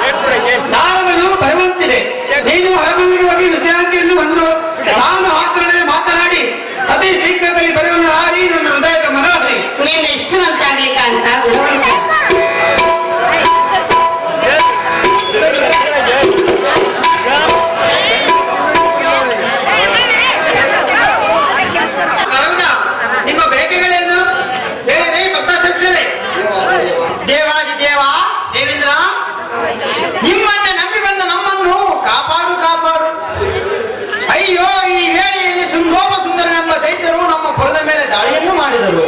এরপরে ದಾಳಿಯನ್ನು ಮಾಡಿದರು.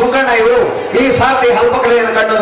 ಸುಂಕಣ್ಣ ಇವರು. ಈ ಸಾರ್ತಿ ಹಲ್ಪಕಲೆಯನ್ನು ಕಂಡು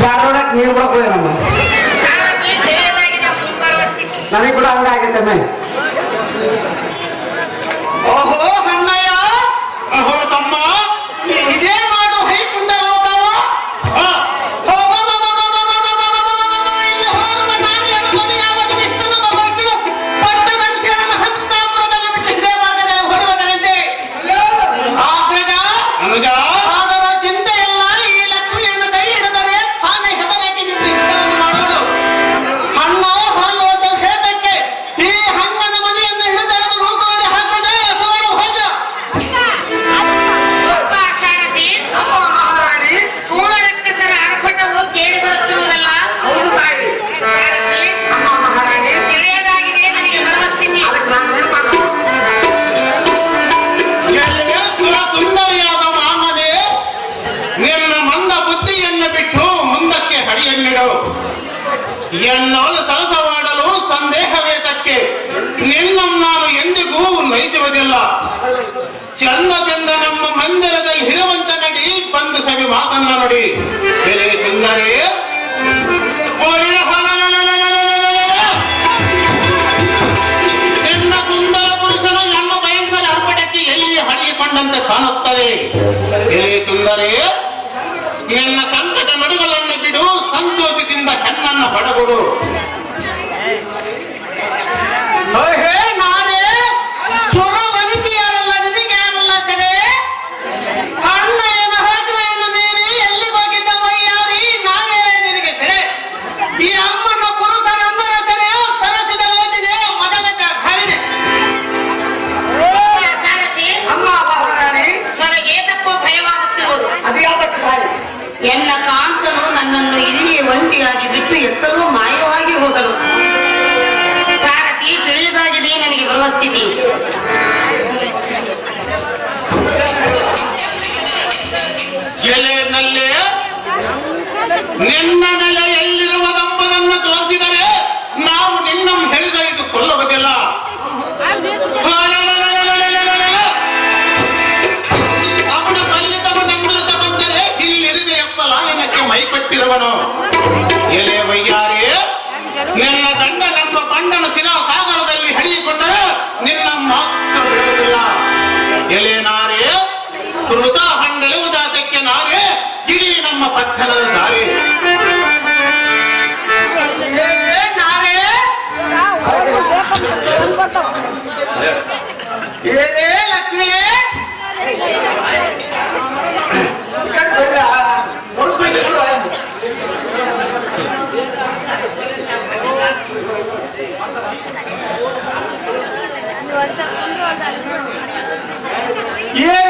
ಬ್ಯಾರೋಡಕ್ ನೀರು ಬಿಡಕ್ ಹೋಗ್ಯ ನಮ್ಮ ನನಗೆ ಕೂಡ ಹಂಗಾಗೈತೆ ಮೇ ನೋಡಿ. ಬೆಲೆ ಸುಂದರಿ ಸುಂದರ ನಮ್ಮ ಭಯಂಕರ ಅರ್ಪಟಕ್ಕೆ ಎಲ್ಲಿ ಹಡಿಕೊಂಡಂತೆ ಕಾಣುತ್ತದೆ? ಬೆಲೆ ಸುಂದರಿ? ನಿನ್ನ ಸಂಕಟ ನಡುಗಳನ್ನು ಬಿಡು, ಸಂತೋಷದಿಂದ ಕಣ್ಣನ್ನು ಹೊಡಗುಡು ஏ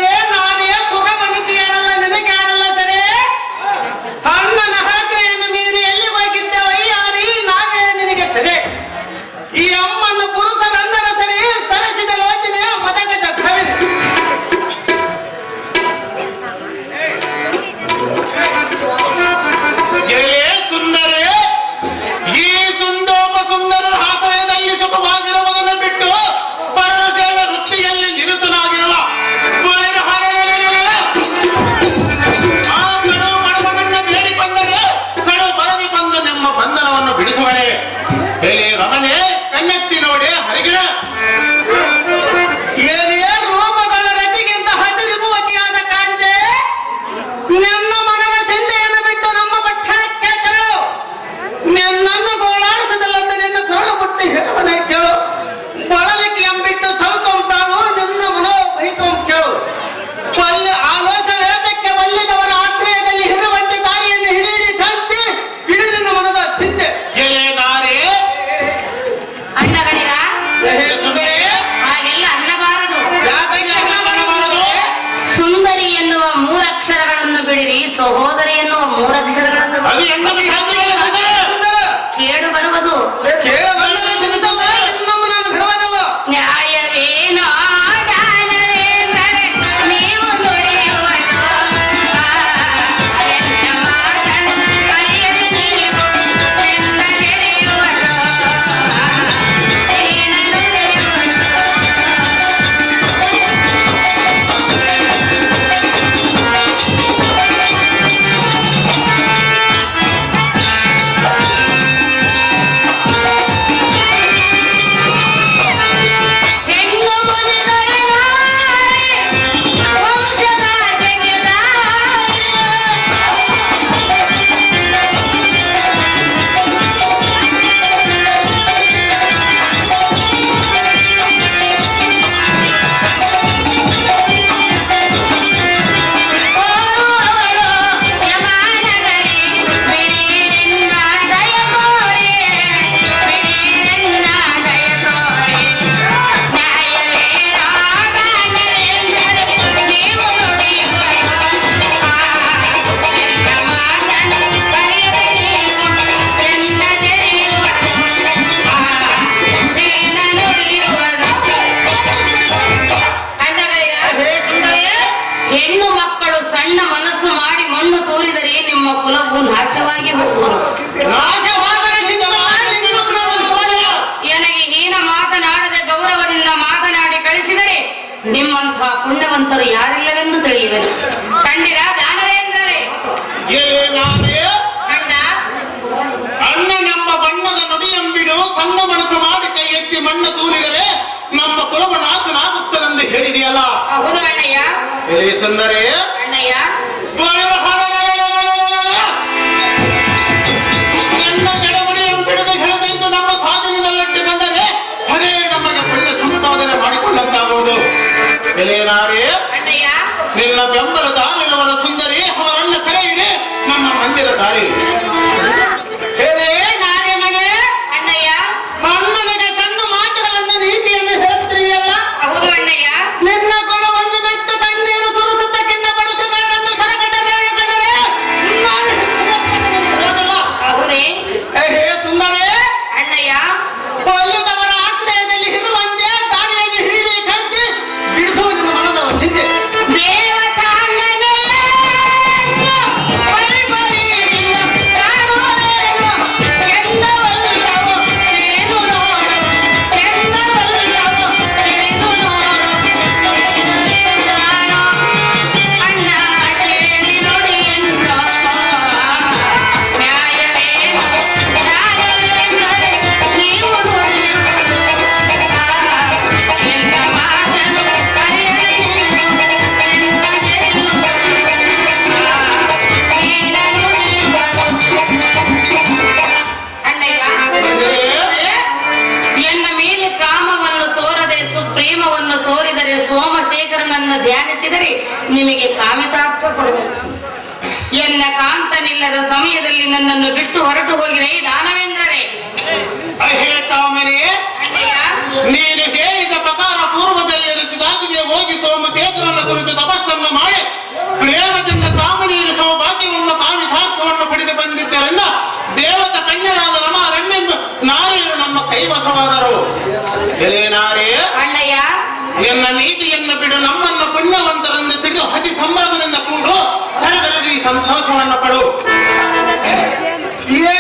ಸಹೋದರಿ ಎನ್ನುವ ಮೂರಕ್ಷರಗಳನ್ನು ಮಣ್ಣ ದೂರಿದರೆ ನಮ್ಮ ಕುಲವ ನಾಶನಾಗುತ್ತದಂದು ಹೇಳಿದೆಯಲ್ಲ ಹೌದು ಅಣ್ಣಯ್ಯ ಸುಂದರೇ ಸಂಭಾವನೆಯನ್ನು ಕೂಡ ಸಡಗರದಿ ಸಂತೋಷವನ್ನು ಪಡು ಇದೇ